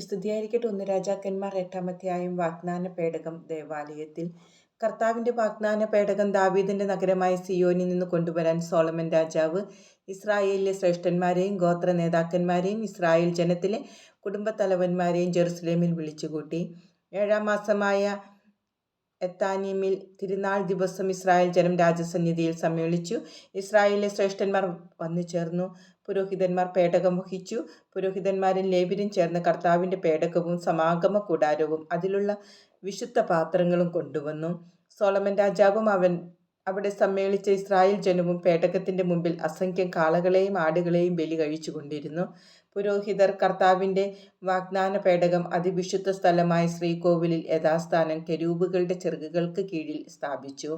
സ്തുതിയായിരിക്കട്ടെ. ഒന്ന് രാജാക്കന്മാർ എട്ടാമത്തെയായും വാഗ്ദാന പേടകം ദേവാലയത്തിൽ. കർത്താവിന്റെ വാഗ്ദാന പേടകം ദാവീദിന്റെ നഗരമായ സിയോനിൽ നിന്ന് കൊണ്ടുവരാൻ സോളമൻ രാജാവ് ഇസ്രായേലിലെ ശ്രേഷ്ഠന്മാരെയും ഗോത്ര നേതാക്കന്മാരെയും ഇസ്രായേൽ ജനത്തിലെ കുടുംബത്തലവന്മാരെയും ജെറുസലേമിൽ വിളിച്ചുകൂട്ടി. ഏഴാം മാസമായ എത്താനീമിൽ തിരുനാൾ ദിവസം ഇസ്രായേൽ ജനം രാജസന്നിധിയിൽ സമ്മേളിച്ചു. ഇസ്രായേലിലെ ശ്രേഷ്ഠന്മാർ വന്നു ചേർന്നു പുരോഹിതന്മാർ പേടകം വഹിച്ചു. പുരോഹിതന്മാരും ലേബിരും ചേർന്ന് കർത്താവിന്റെ പേടകവും സമാഗമ കൂടാരവും അതിലുള്ള വിശുദ്ധ പാത്രങ്ങളും കൊണ്ടുവന്നു. സോളമൻ രാജാവും അവൻ അവിടെ സമ്മേളിച്ച ഇസ്രായേൽ ജനവും പേടകത്തിന്റെ മുമ്പിൽ അസംഖ്യം കാളകളെയും ആടുകളെയും ബലി കഴിച്ചുകൊണ്ടിരുന്നു. പുരോഹിതർ കർത്താവിന്റെ വാഗ്ദാന പേടകം അതിവിശുദ്ധ സ്ഥലമായ ശ്രീകോവിലിൽ യഥാസ്ഥാനം കെരൂബുകളുടെ ചെറുകുകൾക്ക് കീഴിൽ സ്ഥാപിച്ചു.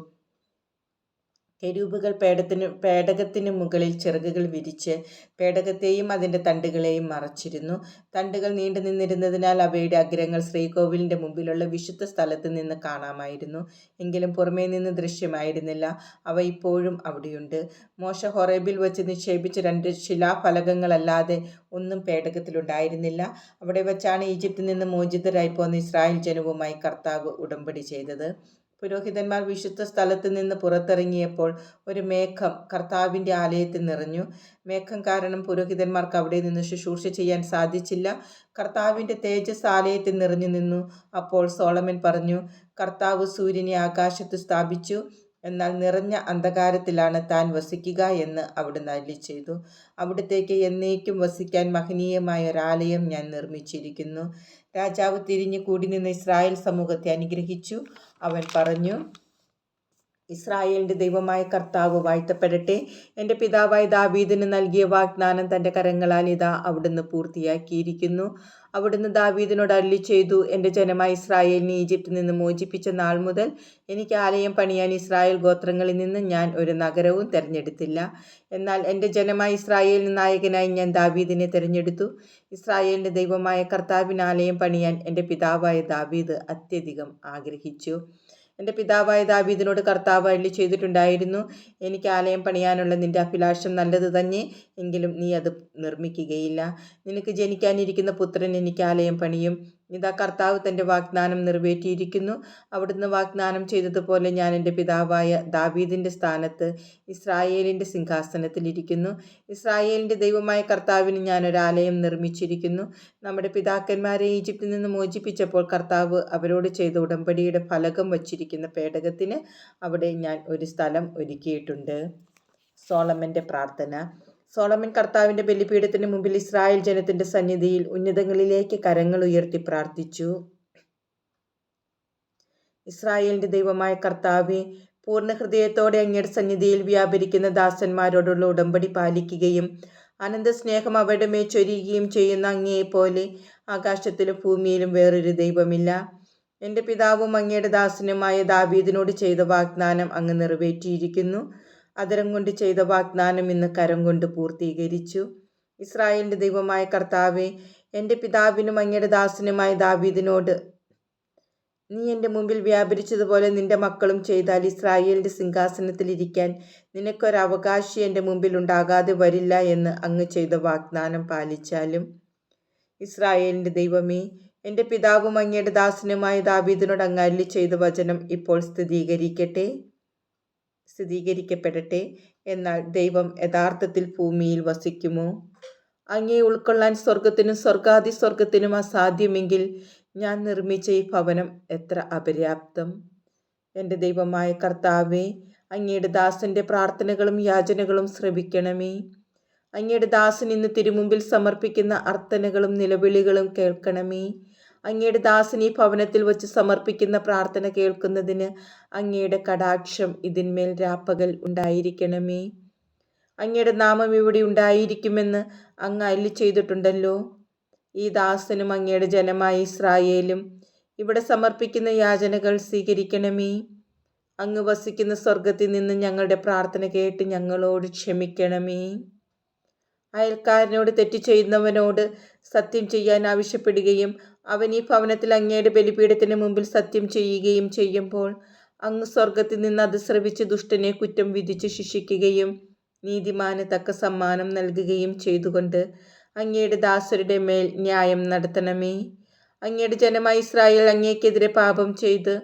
കെരൂബുകൾ പേടത്തിന് പേടകത്തിന് മുകളിൽ ചിറകുകൾ വിരിച്ച് പേടകത്തെയും അതിന്റെ തണ്ടുകളെയും മറച്ചിരുന്നു. തണ്ടുകൾ നീണ്ടു നിന്നിരുന്നതിനാൽ അവയുടെ അഗ്രങ്ങൾ ശ്രീകോവിലിന്റെ മുമ്പിലുള്ള വിശുദ്ധ സ്ഥലത്ത് നിന്ന് കാണാമായിരുന്നു. എങ്കിലും പുറമേ നിന്ന് ദൃശ്യമായിരുന്നില്ല. അവ ഇപ്പോഴും അവിടെയുണ്ട്. മോശ ഹൊറേബിൽ വെച്ച് നിക്ഷേപിച്ച രണ്ട് ശിലാഫലകങ്ങളല്ലാതെ ഒന്നും പേടകത്തിലുണ്ടായിരുന്നില്ല അവിടെ വെച്ചാണ് ഈജിപ്തിൽ നിന്ന് മോചിതരായി പോന്ന ഇസ്രായേൽ ജനവുമായി കർത്താവ് ഉടമ്പടി ചെയ്തത്. പുരോഹിതന്മാർ വിശുദ്ധ സ്ഥലത്ത് നിന്ന് പുറത്തിറങ്ങിയപ്പോൾ ഒരു മേഘം കർത്താവിന്റെ ആലയത്തിൽ നിറഞ്ഞു. മേഘം കാരണം പുരോഹിതന്മാർക്ക് അവിടെ നിന്ന് ശുശ്രൂഷ ചെയ്യാൻ സാധിച്ചില്ല. കർത്താവിന്റെ തേജസ് ആലയത്തിൽ നിറഞ്ഞു നിന്നു. അപ്പോൾ സോളമൻ പറഞ്ഞു കർത്താവ് സൂര്യനെ ആകാശത്ത് സ്ഥാപിച്ചു. എന്നാൽ നിറഞ്ഞ അന്ധകാരത്തിലാണ് താൻ വസിക്കുക എന്ന് അവിടുന്ന് അല്ലി ചെയ്തു. അവിടത്തേക്ക് എന്നേക്കും വസിക്കാൻ മഹനീയമായ ഒരാലയം ഞാൻ നിർമ്മിച്ചിരിക്കുന്നു. രാജാവ് തിരിഞ്ഞു കൂടി നിന്ന് ഇസ്രായേൽ സമൂഹത്തെ അനുഗ്രഹിച്ചു. അവൻ പറഞ്ഞു ഇസ്രായേലിന്റെ ദൈവമായ കർത്താവ് വാഴ്ത്തപ്പെടട്ടെ. എന്റെ പിതാവായ ദാവീദിന് നൽകിയ വാഗ്ദാനം തന്റെ കരങ്ങളാൽ ഇതാ അവിടുന്ന് പൂർത്തിയാക്കിയിരിക്കുന്നു. അവിടുന്ന് ദാവീദിനോട് അരുളി ചെയ്തു എന്റെ ജനമായ ഇസ്രായേലിനെ ഈജിപ്തിൽ നിന്ന് മോചിപ്പിച്ച നാൾ മുതൽ എനിക്ക് ആലയം പണിയാൻ ഇസ്രായേൽ ഗോത്രങ്ങളിൽ നിന്ന് ഞാൻ ഒരു നഗരവും തിരഞ്ഞെടുത്തില്ല. എന്നാൽ എന്റെ ജനമായ ഇസ്രായേലിന് നായകനായി ഞാൻ ദാവീദിനെ തിരഞ്ഞെടുത്തു. ഇസ്രായേലിന്റെ ദൈവമായ കർത്താവിന് ആലയം പണിയാൻ എന്റെ പിതാവായ ദാവീദ് അത്യധികം ആഗ്രഹിച്ചു. എന്റെ പിതാവായ ദാവീദിനോട് കർത്താവ് അള്ളി ചെയ്തിട്ടുണ്ടായിരുന്നു എനിക്ക് ആലയം പണിയാനുള്ള നിന്റെ അഭിലാഷം നല്ലത് തന്നെ എങ്കിലും നീ അത് നിർമ്മിക്കുകയില്ല. നിനക്ക് ജനിക്കാനിരിക്കുന്ന പുത്രൻ എനിക്ക് ആലയം പണിയും ഇതാ കർത്താവ് തന്റെ വാഗ്ദാനം നിറവേറ്റിയിരിക്കുന്നു. അവിടുന്ന് വാഗ്ദാനം ചെയ്തതുപോലെ ഞാൻ എന്റെ പിതാവായ ദാവീദിന്റെ സ്ഥാനത്ത് ഇസ്രായേലിന്റെ സിംഹാസനത്തിലിരിക്കുന്നു ഇസ്രായേലിന്റെ ദൈവമായ കർത്താവിന് ഞാൻ ആലയം നിർമ്മിച്ചിരിക്കുന്നു. നമ്മുടെ പിതാക്കന്മാരെ ഈജിപ്തിൽ നിന്ന് മോചിപ്പിച്ചപ്പോൾ കർത്താവ് അവരോട് ചെയ്ത ഉടമ്പടിയുടെ ഫലകം വച്ചിരിക്കുന്ന പേടകത്തിന് അവിടെ ഞാൻ ഒരു സ്ഥലം ഒരുക്കിയിട്ടുണ്ട്. സോളമന്റെ പ്രാർത്ഥന. സോളമൻ കർത്താവിന്റെ ബലിപീഠത്തിന് മുമ്പിൽ ഇസ്രായേൽ ജനത്തിന്റെ സന്നിധിയിൽ ഉന്നതങ്ങളിലേക്ക് കരങ്ങൾ ഉയർത്തി പ്രാർത്ഥിച്ചു. ഇസ്രായേലിന്റെ ദൈവമായ കർത്താവെ പൂർണ ഹൃദയത്തോടെ അങ്ങയുടെ സന്നിധിയിൽ വ്യാപരിക്കുന്ന ദാസന്മാരോടുള്ള ഉടമ്പടി പാലിക്കുകയും അനന്ത സ്നേഹം അവരുടെ മേൽ ചൊരിയുകയും ചെയ്യുന്ന അങ്ങയെപ്പോലെ ആകാശത്തിലും ഭൂമിയിലും വേറൊരു ദൈവമില്ല. എന്റെ പിതാവും അങ്ങയുടെ ദാസനുമായ ദാവീദിനോട് ചെയ്ത വാഗ്ദാനം അങ്ങ് നിറവേറ്റിയിരിക്കുന്നു. അതരം കൊണ്ട് ചെയ്ത വാഗ്ദാനം ഇന്ന് കരം കൊണ്ട് പൂർത്തീകരിച്ചു. ഇസ്രായേലിന്റെ ദൈവമായ കർത്താവെ എന്റെ പിതാവിനും അങ്ങയുടെ ദാസനുമായ ദാവീദിനോട് നീ എന്റെ മുമ്പിൽ വ്യാപരിച്ചതുപോലെ നിന്റെ മക്കളും ചെയ്താൽ ഇസ്രായേലിന്റെ സിംഹാസനത്തിലിരിക്കാൻ നിനക്കൊരവകാശി എന്റെ മുമ്പിൽ ഉണ്ടാകാതെ വരില്ല എന്ന് അങ്ങ് ചെയ്ത വാഗ്ദാനം പാലിച്ചാലും. ഇസ്രായേലിന്റെ ദൈവമേ എന്റെ പിതാവും അങ്ങയുടെ ദാസനുമായ ദാവീദിനോട് അങ്ങ് ചെയ്ത വചനം ഇപ്പോൾ സ്ഥിരീകരിക്കട്ടെ. സ്ഥിരീകരിക്കപ്പെടട്ടെ എന്നാൽ ദൈവം യഥാർത്ഥത്തിൽ ഭൂമിയിൽ വസിക്കുമോ? അങ്ങേ ഉൾക്കൊള്ളാൻ സ്വർഗത്തിനും സ്വർഗാതി സ്വർഗത്തിനും അസാധ്യമെങ്കിൽ ഞാൻ നിർമ്മിച്ച ഈ ഭവനം എത്ര അപര്യാപ്തം? എന്റെ ദൈവമായ കർത്താവേ അങ്ങയുടെ ദാസന്റെ പ്രാർത്ഥനകളും യാചനകളും ശ്രവിക്കണമേ. അങ്ങയുടെ ദാസൻ ഇന്ന് തിരുമുമ്പിൽ സമർപ്പിക്കുന്ന അർത്ഥനകളും നിലവിളികളും കേൾക്കണമേ. അങ്ങയുടെ ദാസിനി ഭവനത്തിൽ വച്ച് സമർപ്പിക്കുന്ന പ്രാർത്ഥന കേൾക്കുന്നതിന് അങ്ങയുടെ കടാക്ഷം ഇതിന്മേൽ രാപ്പകൽ ഉണ്ടായിരിക്കണമേ. അങ്ങയുടെ നാമം ഇവിടെ ഉണ്ടായിരിക്കുമെന്ന് അങ്ങ് അല്ലി ചെയ്തിട്ടുണ്ടല്ലോ. ഈ ദാസനും അങ്ങയുടെ ജനമായ ഇസ്രായേലും ഇവിടെ സമർപ്പിക്കുന്ന യാചനകൾ സ്വീകരിക്കണമേ. അങ്ങ് വസിക്കുന്ന സ്വർഗത്തിൽ നിന്ന് ഞങ്ങളുടെ പ്രാർത്ഥന കേട്ട് ഞങ്ങളോട് ക്ഷമിക്കണമേ. അയൽക്കാരനോട് തെറ്റ് ചെയ്യുന്നവനോട് സത്യം ചെയ്യാൻ ആവശ്യപ്പെടുകയും അവൻ ഈ ഭവനത്തിൽ അങ്ങയുടെ ബലിപീഠത്തിന് മുമ്പിൽ സത്യം ചെയ്യുകയും ചെയ്യുമ്പോൾ അങ്ങ് സ്വർഗത്തിൽ നിന്ന് അത് ശ്രവിച്ച് ദുഷ്ടനെ കുറ്റം വിധിച്ച് ശിക്ഷിക്കുകയും നീതിമാന് തക്ക സമ്മാനം നൽകുകയും ചെയ്തുകൊണ്ട് അങ്ങയുടെ ദാസരുടെ മേൽ ന്യായം നടത്തണമേ. അങ്ങയുടെ ജനമായ ഇസ്രായേൽ അങ്ങേക്കെതിരെ പാപം ചെയ്ത്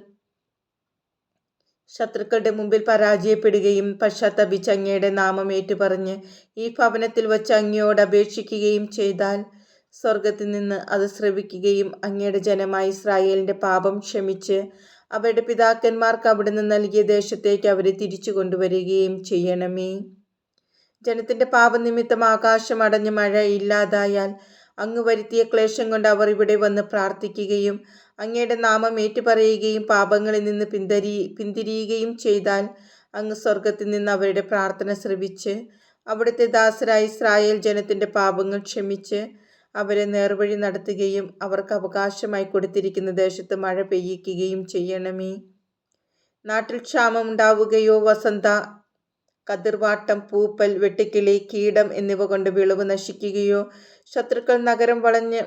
ശത്രുക്കളുടെ മുമ്പിൽ പരാജയപ്പെടുകയും പശ്ചാത്തപിച്ച് അങ്ങയുടെ നാമം ഏറ്റുപറഞ്ഞ് ഈ ഭവനത്തിൽ വച്ച് അങ്ങയോട് അപേക്ഷിക്കുകയും ചെയ്താൽ സ്വർഗത്തിൽ നിന്ന് അത് ശ്രവിക്കുകയും അങ്ങയുടെ ജനമായ ഇസ്രായേലിന്റെ പാപം ക്ഷമിച്ച് അവരുടെ പിതാക്കന്മാർക്ക് അവിടുന്ന് നൽകിയ ദേശത്തേക്ക് അവരെ തിരിച്ചു കൊണ്ടുവരികയും ചെയ്യണമേ. ജനത്തിന്റെ പാപനിമിത്തം ആകാശം അടഞ്ഞ് മഴ ഇല്ലാതായാൽ അങ്ങ് വരുത്തിയ ക്ലേശം കൊണ്ട് അവർ ഇവിടെ വന്ന് പ്രാർത്ഥിക്കുകയും അങ്ങയുടെ നാമം ഏറ്റുപറയുകയും പാപങ്ങളിൽ നിന്ന് പിന്തരി പിന്തിരിയുകയും ചെയ്താൽ അങ്ങ് സ്വർഗത്തിൽ നിന്ന് അവരുടെ പ്രാർത്ഥന ശ്രവിച്ച് അവിടുത്തെ ദാസരായ ഇസ്രായേൽ ജനത്തിന്റെ പാപങ്ങൾ ക്ഷമിച്ച് അവരെ നേർവഴി നടത്തുകയും അവർക്ക് അവകാശമായി കൊടുത്തിരിക്കുന്ന ദേശത്ത് മഴ പെയ്യിക്കുകയും ചെയ്യണമേ. നാട്ടിൽ ക്ഷാമം ഉണ്ടാവുകയോ വസന്ത കതിർവാട്ടം പൂപ്പൽ വെട്ടിക്കിളി കീടം എന്നിവ കൊണ്ട് വിളവ് നശിക്കുകയോ ശത്രുക്കൾ നഗരം വളഞ്ഞ്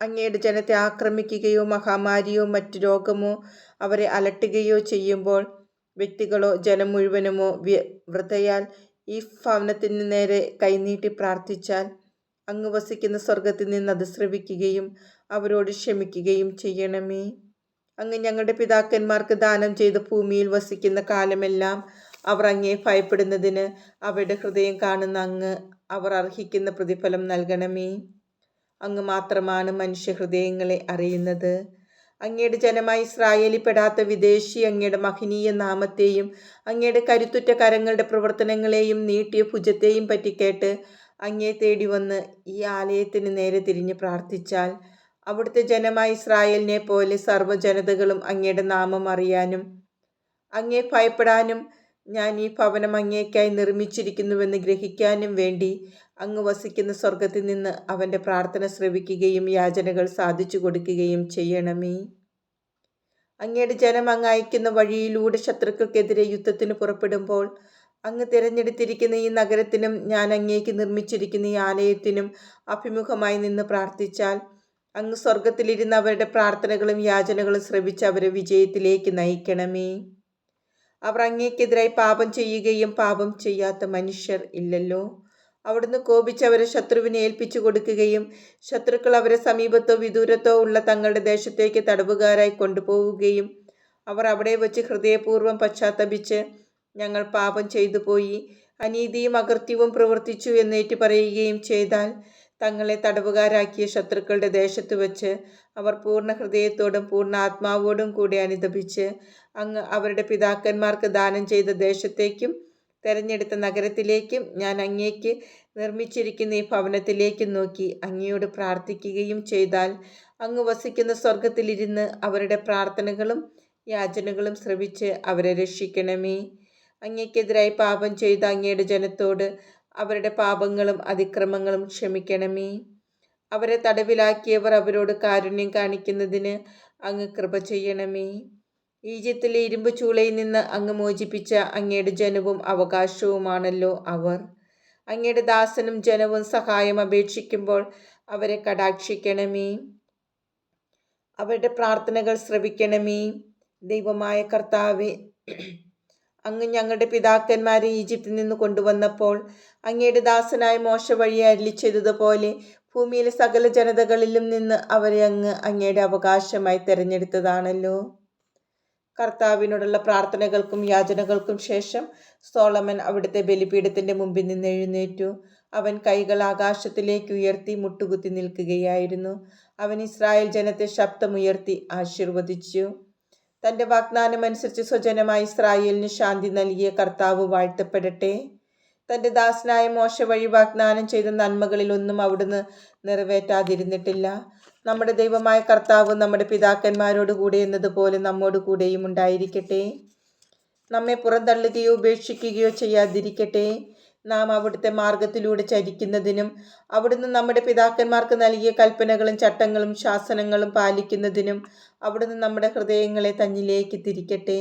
അങ്ങയുടെ ജനത്തെ ആക്രമിക്കുകയോ മഹാമാരിയോ മറ്റു രോഗമോ അവരെ അലട്ടുകയോ ചെയ്യുമ്പോൾ വ്യക്തികളോ ജനം മുഴുവനുമോ വൃതയാൽ ഈ ഭവനത്തിന് നേരെ കൈനീട്ടി പ്രാർത്ഥിച്ചാൽ അങ്ങ് വസിക്കുന്ന സ്വർഗത്തിൽ നിന്ന് അത് ശ്രവിക്കുകയും അവരോട് ക്ഷമിക്കുകയും ചെയ്യണമേ. അങ്ങ് ഞങ്ങളുടെ പിതാക്കന്മാർക്ക് ദാനം ചെയ്ത ഭൂമിയിൽ വസിക്കുന്ന കാലമെല്ലാം അവർ അങ്ങേ ഭയപ്പെടുന്നതിന് അവരുടെ ഹൃദയം കാണുന്ന അങ്ങ് അവർ അർഹിക്കുന്ന പ്രതിഫലം നൽകണമേ. അങ്ങ് മാത്രമാണ് മനുഷ്യഹൃദയങ്ങളെ അറിയുന്നത്. അങ്ങയുടെ ജനമായി ഇസ്രായേലിപ്പെടാത്ത വിദേശി അങ്ങയുടെ മഹനീയ നാമത്തെയും അങ്ങയുടെ കരുത്തുറ്റ കരങ്ങളുടെ പ്രവർത്തനങ്ങളെയും നീട്ടിയ ഭുജത്തെയും പറ്റി കേട്ട് അങ്ങേ തേടി വന്ന് ഈ ആലയത്തിന് നേരെ തിരിഞ്ഞ് പ്രാർത്ഥിച്ചാൽ അവിടുത്തെ ജനമായ ഇസ്രായേലിനെ പോലെ സർവജനതകളും അങ്ങയുടെ നാമം അറിയാനും അങ്ങേ ഭയപ്പെടാനും ഞാൻ ഈ ഭവനം അങ്ങേക്കായി നിർമ്മിച്ചിരിക്കുന്നുവെന്ന് ഗ്രഹിക്കാനും വേണ്ടി അങ്ങ് വസിക്കുന്ന സ്വർഗത്തിൽ നിന്ന് അവന്റെ പ്രാർത്ഥന ശ്രവിക്കുകയും യാചനകൾ സാധിച്ചു കൊടുക്കുകയും ചെയ്യണമേ. അങ്ങയുടെ ജനം അങ്ങ് അയക്കുന്ന വഴിയിലൂടെ ശത്രുക്കൾക്കെതിരെ യുദ്ധത്തിന് പുറപ്പെടുമ്പോൾ അങ്ങ് തിരഞ്ഞെടുത്തിരിക്കുന്ന ഈ നഗരത്തിനും ഞാൻ അങ്ങേക്ക് നിർമ്മിച്ചിരിക്കുന്ന ഈ ആലയത്തിനും അഭിമുഖമായി നിന്ന് പ്രാർത്ഥിച്ചാൽ അങ്ങ് സ്വർഗത്തിലിരുന്ന് അവരുടെ പ്രാർത്ഥനകളും യാചനകളും ശ്രവിച്ച് അവരെ വിജയത്തിലേക്ക് നയിക്കണമേ. അവർ അങ്ങേക്കെതിരായി പാപം ചെയ്യുകയും പാപം ചെയ്യാത്ത മനുഷ്യർ ഇല്ലല്ലോ. അവിടുന്ന് കോപിച്ച് അവരെ ശത്രുവിനെ ഏൽപ്പിച്ചു കൊടുക്കുകയും ശത്രുക്കൾ അവരെ സമീപത്തോ വിദൂരത്തോ ഉള്ള തങ്ങളുടെ ദേശത്തേക്ക് തടവുകാരായി കൊണ്ടുപോവുകയും അവർ അവിടെ വച്ച് ഹൃദയപൂർവം പശ്ചാത്തപിച്ച് ഞങ്ങൾ പാപം ചെയ്തു പോയി. അനീതിയും അകൃത്യവും പ്രവർത്തിച്ചു എന്നേറ്റു പറയുകയും ചെയ്താൽ തങ്ങളെ തടവുകാരാക്കിയ ശത്രുക്കളുടെ ദേശത്ത് വച്ച് അവർ പൂർണ ഹൃദയത്തോടും പൂർണ ആത്മാവോടും കൂടി അനുദപിച്ച് അങ്ങ് അവരുടെ പിതാക്കന്മാർക്ക് ദാനം ചെയ്ത ദേശത്തേക്കും തെരഞ്ഞെടുത്ത നഗരത്തിലേക്കും ഞാൻ അങ്ങേക്ക് നിർമ്മിച്ചിരിക്കുന്ന ഈ ഭവനത്തിലേക്കും നോക്കി അങ്ങയോട് പ്രാർത്ഥിക്കുകയും ചെയ്താൽ അങ്ങ് വസിക്കുന്ന സ്വർഗത്തിലിരുന്ന് അവരുടെ പ്രാർത്ഥനകളും യാചനകളും ശ്രവിച്ച് അവരെ രക്ഷിക്കണമേ. അങ്ങേക്കെതിരായി പാപം ചെയ്ത അങ്ങയുടെ ജനത്തോട് അവരുടെ പാപങ്ങളും അതിക്രമങ്ങളും ക്ഷമിക്കണമേ. അവരെ തടവിലാക്കിയവർ അവരോട് കാരുണ്യം കാണിക്കുന്നതിന് അങ്ങ് കൃപ ചെയ്യണമേ. ഈജിപ്തിലെ ഇരുമ്പ് ചൂളയിൽ നിന്ന് അങ്ങ് മോചിപ്പിച്ച അങ്ങയുടെ ജനവും അവകാശവുമാണല്ലോ അവർ. അങ്ങയുടെ ദാസനും ജനവും സഹായം അപേക്ഷിക്കുമ്പോൾ അവരെ കടാക്ഷിക്കണമേ. അവരുടെ പ്രാർത്ഥനകൾ ശ്രവിക്കണമേ. ദൈവമായ കർത്താവെ അങ്ങ് ഞങ്ങളുടെ പിതാക്കന്മാരെ ഈജിപ്തിൽ നിന്ന് കൊണ്ടുവന്നപ്പോൾ അങ്ങയുടെ ദാസനായ മോശ വഴി അരളിച്ചതുപോലെ ഭൂമിയിലെ സകല ജനതകളിലും നിന്ന് അവരെ അങ്ങ് അങ്ങയുടെ അവകാശമായി തിരഞ്ഞെടുത്തതാണല്ലോ. കർത്താവിനോടുള്ള പ്രാർത്ഥനകൾക്കും യാചനകൾക്കും ശേഷം സോളമൻ അവിടുത്തെ ബലിപീഠത്തിന്റെ മുമ്പിൽ നിന്ന് എഴുന്നേറ്റു. അവൻ കൈകൾ ആകാശത്തിലേക്ക് ഉയർത്തി മുട്ടുകുത്തി നിൽക്കുകയായിരുന്നു. അവൻ ഇസ്രായേൽ ജനത്തെ ശബ്ദമുയർത്തി ആശീർവദിച്ചു. തന്റെ വാഗ്ദാനമനുസരിച്ച് സ്വജനമായി ഇസ്രായേലിന് ശാന്തി നൽകിയ കർത്താവ് വാഴ്ത്തപ്പെടട്ടെ. തന്റെ ദാസനായ മോശ വഴി വാഗ്ദാനം ചെയ്ത നന്മകളിലൊന്നും അവിടുന്ന് നിറവേറ്റാതിരുന്നിട്ടില്ല. നമ്മുടെ ദൈവമായ കർത്താവ് നമ്മുടെ പിതാക്കന്മാരോട് കൂടെ എന്നതുപോലെ നമ്മോട് കൂടെയും ഉണ്ടായിരിക്കട്ടെ. നമ്മെ പുറന്തള്ളുകയോ ഉപേക്ഷിക്കുകയോ ചെയ്യാതിരിക്കട്ടെ. നാം അവിടുത്തെ മാർഗത്തിലൂടെ ചരിക്കുന്നതിനും അവിടുന്ന് നമ്മുടെ പിതാക്കന്മാർക്ക് നൽകിയ കൽപ്പനകളും ചട്ടങ്ങളും ശാസനങ്ങളും പാലിക്കുന്നതിനും അവിടുന്ന് നമ്മുടെ ഹൃദയങ്ങളെ തന്നിലേക്ക് തിരിക്കട്ടെ.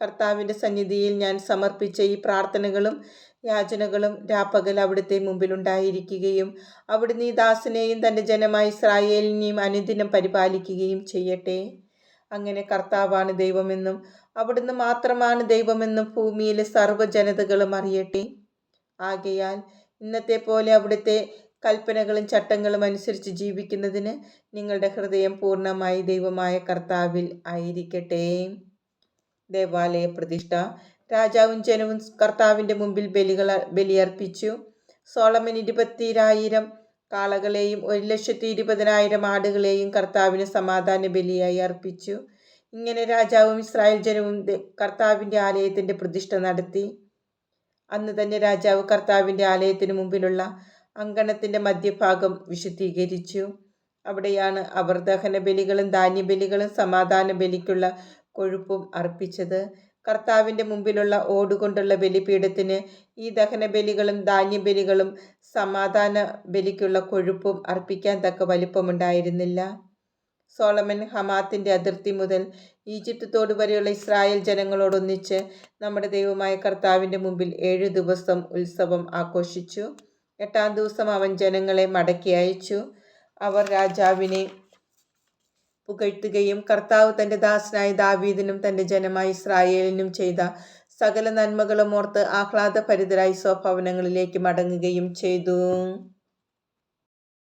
കർത്താവിന്റെ സന്നിധിയിൽ ഞാൻ സമർപ്പിച്ച ഈ പ്രാർത്ഥനകളും യാചനകളും രാപ്പകൽ അവിടുത്തെ മുമ്പിലുണ്ടായിരിക്കുകയും അവിടുന്ന് ഈ ദാസനെയും തന്റെ ജനമായ ഇസ്രായേലിനെയും അനുദിനം പരിപാലിക്കുകയും ചെയ്യട്ടെ. അങ്ങനെ കർത്താവാണ് ദൈവമെന്നും അവിടുന്ന് മാത്രമാണ് ദൈവമെന്നും ഭൂമിയിലെ സർവജനതകളും അറിയട്ടെ. ആകയാൽ ഇന്നത്തെ പോലെ അവിടുത്തെ കൽപ്പനകളും ചട്ടങ്ങളും അനുസരിച്ച് ജീവിക്കുന്നതിന് നിങ്ങളുടെ ഹൃദയം പൂർണമായി ദൈവമായ കർത്താവിൽ ആയിരിക്കട്ടെ. ദേവാലയ പ്രതിഷ്ഠ. രാജാവും ജനവും കർത്താവിന്റെ മുമ്പിൽ ബലികൾ ബലിയർപ്പിച്ചു. സോളമൻ ഇരുപത്തിരായിരം കാളകളെയും ഒരു ലക്ഷത്തി ഇരുപതിനായിരം ആടുകളെയും കർത്താവിന് സമാധാന ബലിയായി അർപ്പിച്ചു. ഇങ്ങനെ രാജാവും ഇസ്രായേൽ ജനവും കർത്താവിന്റെ ആലയത്തിന്റെ പ്രതിഷ്ഠ നടത്തി. അന്ന് തന്നെ രാജാവ് കർത്താവിന്റെ ആലയത്തിനു മുമ്പിലുള്ള അങ്കണത്തിന്റെ മധ്യഭാഗം വിശുദ്ധീകരിച്ചു. അവിടെയാണ് അവർ ദഹന ബലികളും ധാന്യബലികളും സമാധാന ബലിക്കുള്ള കൊഴുപ്പും അർപ്പിച്ചത്. കർത്താവിന്റെ മുമ്പിലുള്ള ഓടുകൊണ്ടുള്ള ബലിപീഠത്തിന് ഈ ദഹന ബലികളും ധാന്യബലികളും സമാധാന ബലിക്കുള്ള കൊഴുപ്പും അർപ്പിക്കാൻ തക്ക വലിപ്പമുണ്ടായിരുന്നില്ല. സോളമൻ ഹമാത്തിന്റെ അതിർത്തി മുതൽ ഈജിപ്ത് തോട് വരെയുള്ള ഇസ്രായേൽ ജനങ്ങളോടൊന്നിച്ച് നമ്മുടെ ദൈവമായ കർത്താവിന്റെ മുമ്പിൽ ഏഴ് ദിവസം ഉത്സവം ആഘോഷിച്ചു. എട്ടാം ദിവസം അവൻ ജനങ്ങളെ മടക്കി അയച്ചു. അവർ രാജാവിനെ പുകഴ്ത്തുകയും കർത്താവ് തന്റെ ദാസനായ ദാവീദിനും തന്റെ ജനമായ ഇസ്രായേലിനും ചെയ്ത സകല നന്മകളും ഓർത്ത് ആഹ്ലാദഭരിതരായി സ്വഭവനങ്ങളിലേക്ക് മടങ്ങുകയും ചെയ്തു.